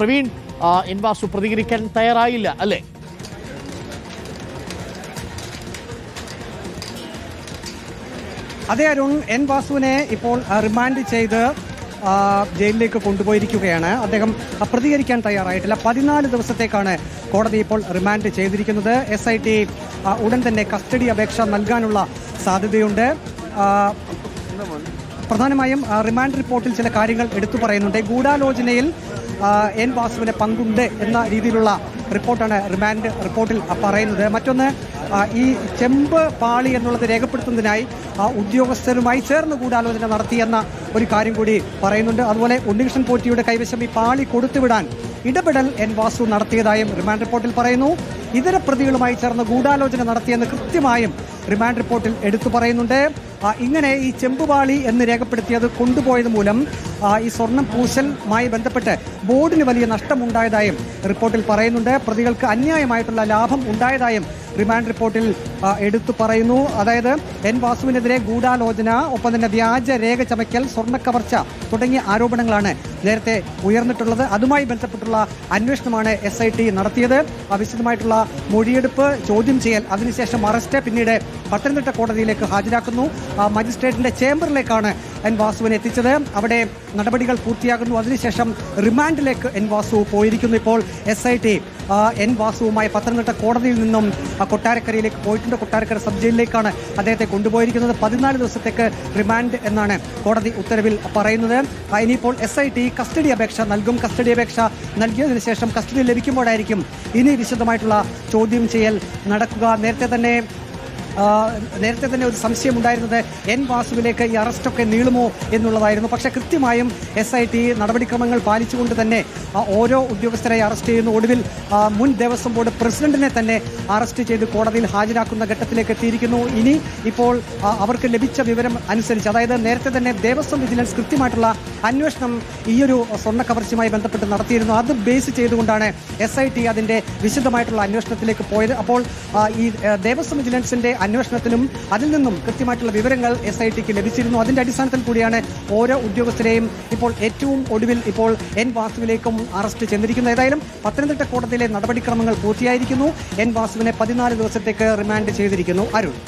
പ്രവീൺ ഇൻവാസു പ്രതികരിക്കാൻ തയ്യാറായില്ല അല്ലേ? അതെ അരുൺ എൻ വാസുവിനെ ഇപ്പോൾ റിമാൻഡ് ചെയ്ത് ജയിലിലേക്ക് കൊണ്ടുപോയിരിക്കുകയാണ്. അദ്ദേഹം പ്രതികരിക്കാൻ തയ്യാറായിട്ടില്ല. പതിനാല് ദിവസത്തേക്കാണ് കോടതി ഇപ്പോൾ റിമാൻഡ് ചെയ്തിരിക്കുന്നത്. എസ് ഐ ടി ഉടൻ തന്നെ കസ്റ്റഡി അപേക്ഷ നൽകാനുള്ള സാധ്യതയുണ്ട്. പ്രധാനമായും റിമാൻഡ് റിപ്പോർട്ടിൽ ചില കാര്യങ്ങൾ എടുത്തു പറയുന്നുണ്ട്. ഗൂഢാലോചനയിൽ എൻ വാസുവിന് പങ്കുണ്ട് എന്ന രീതിയിലുള്ള റിപ്പോർട്ടാണ് റിമാൻഡ് റിപ്പോർട്ടിൽ പറയുന്നത്. മറ്റൊന്ന് ഈ ചെമ്പ് പാളി എന്നുള്ളത് രേഖപ്പെടുത്തുന്നതിനായി ആ, ഉദ്യോഗസ്ഥരുമായി ചേർന്ന് ഗൂഢാലോചന നടത്തിയെന്ന ഒരു കാര്യം കൂടി പറയുന്നുണ്ട്. അതുപോലെ ഉണ്ണികൃഷ്ണൻ പോറ്റിയുടെ കൈവശം ഈ പാളി കൊടുത്തുവിടാൻ ഇടപെടൽ എൻ വാസു നടത്തിയതായും റിമാൻഡ് റിപ്പോർട്ടിൽ പറയുന്നു. ഇതര പ്രതികളുമായി ചേർന്ന് ഗൂഢാലോചന നടത്തിയെന്ന് കൃത്യമായും റിമാൻഡ് റിപ്പോർട്ടിൽ എടുത്തു പറയുന്നുണ്ട്. ഇങ്ങനെ ഈ ചെമ്പുപാളി എന്ന് രേഖപ്പെടുത്തി അത് കൊണ്ടുപോയത് മൂലം ഈ സ്വർണം പൂശലുമായി ബന്ധപ്പെട്ട് ബോർഡിന് വലിയ നഷ്ടമുണ്ടായതായും റിപ്പോർട്ടിൽ പറയുന്നുണ്ട്. പ്രതികൾക്ക് അന്യായമായിട്ടുള്ള ലാഭം ഉണ്ടായതായും റിമാൻഡ് റിപ്പോർട്ടിൽ എടുത്തു പറയുന്നു. അതായത് എൻ വാസുവിനെതിരെ ഗൂഢാലോചന ഒപ്പം തന്നെ വ്യാജ രേഖ ചമയ്ക്കൽ സ്വർണക്കവർച്ച തുടങ്ങിയ ആരോപണങ്ങളാണ് നേരത്തെ ഉയർന്നിട്ടുള്ളത്. അതുമായി ബന്ധപ്പെട്ടുള്ള അന്വേഷണമാണ് എസ് ഐ ടി നടത്തിയത്. വിശദമായിട്ടുള്ള മൊഴിയെടുപ്പ് ചോദ്യം ചെയ്യൽ അതിനുശേഷം അറസ്റ്റ് പിന്നീട് പത്തനംതിട്ട കോടതിയിലേക്ക് ഹാജരാക്കുന്നു. മജിസ്ട്രേറ്റിന്റെ ചേംബറിലേക്കാണ് എൻ വാസുവിനെ എത്തിച്ചത്. അവിടെ നടപടികൾ പൂർത്തിയാകുന്നു. അതിനുശേഷം റിമാൻഡിലേക്ക് എൻ വാസു പോയിരിക്കുന്നു. ഇപ്പോൾ എസ് ഐ ടി എൻ വാസുവുമായി പത്തനംതിട്ട കോടതിയിൽ നിന്നും കൊട്ടാരക്കരയിലേക്ക് പോയിട്ടുണ്ട്. കൊട്ടാരക്കര സബ് ജയിലിലേക്കാണ് അദ്ദേഹത്തെ കൊണ്ടുപോയിരിക്കുന്നത്. പതിനാല് ദിവസത്തേക്ക് റിമാൻഡ് എന്നാണ് കോടതി ഉത്തരവിൽ പറയുന്നത്. ഇനിയിപ്പോൾ എസ് ഐ ടി കസ്റ്റഡി അപേക്ഷ നൽകും. കസ്റ്റഡി അപേക്ഷ നൽകിയതിനു ശേഷം കസ്റ്റഡി ലഭിക്കുമ്പോഴായിരിക്കും ഇനി വിശദമായിട്ടുള്ള ചോദ്യം ചെയ്യൽ നടക്കുക. നേരത്തെ തന്നെ നേരത്തെ തന്നെ ഒരു സംശയം ഉണ്ടായിരുന്നത് എൻ വാസുവിലേക്ക് ഈ അറസ്റ്റൊക്കെ നീളുമോ എന്നുള്ളതായിരുന്നു. പക്ഷേ കൃത്യമായും എസ് ഐ ടി നടപടിക്രമങ്ങൾ പാലിച്ചുകൊണ്ട് തന്നെ ഓരോ ഉദ്യോഗസ്ഥരെ അറസ്റ്റ് ചെയ്യുന്നു. ഒടുവിൽ മുൻ ദേവസ്വം ബോർഡ് പ്രസിഡന്റിനെ തന്നെ അറസ്റ്റ് ചെയ്ത് കോടതിയിൽ ഹാജരാക്കുന്ന ഘട്ടത്തിലേക്ക് എത്തിയിരിക്കുന്നു. ഇനി ഇപ്പോൾ അവർക്ക് ലഭിച്ച വിവരം അനുസരിച്ച് അതായത് നേരത്തെ തന്നെ ദേവസ്വം വിജിലൻസ് കൃത്യമായിട്ടുള്ള അന്വേഷണം ഈയൊരു സ്വർണ കവർച്ചയുമായി ബന്ധപ്പെട്ട് നടത്തിയിരുന്നു. അത് ബേസ് ചെയ്തുകൊണ്ടാണ് എസ് ഐ ടി അതിന്റെ വിശദമായിട്ടുള്ള അന്വേഷണത്തിലേക്ക് പോയത്. അപ്പോൾ ഈ ദേവസ്വം വിജിലൻസിന്റെ അന്വേഷണത്തിനും അതിൽ നിന്നും കൃത്യമായിട്ടുള്ള വിവരങ്ങൾ എസ് ഐ ടിക്ക് ലഭിച്ചിരുന്നു. അതിന്റെ അടിസ്ഥാനത്തിൽ കൂടിയാണ് ഓരോ ഉദ്യോഗസ്ഥരെയും ഇപ്പോൾ ഏറ്റവും ഒടുവിൽ ഇപ്പോൾ എൻ വാസുവിലേക്കും അറസ്റ്റ് ചെന്നിരിക്കുന്നത്. ഏതായാലും പത്തനംതിട്ട കോടതിയിലെ നടപടിക്രമങ്ങൾ പൂർത്തിയായിരിക്കുന്നു. എൻ വാസുവിനെ പതിനാല് ദിവസത്തേക്ക് റിമാൻഡ് ചെയ്തിരിക്കുന്നു. അരുൺ.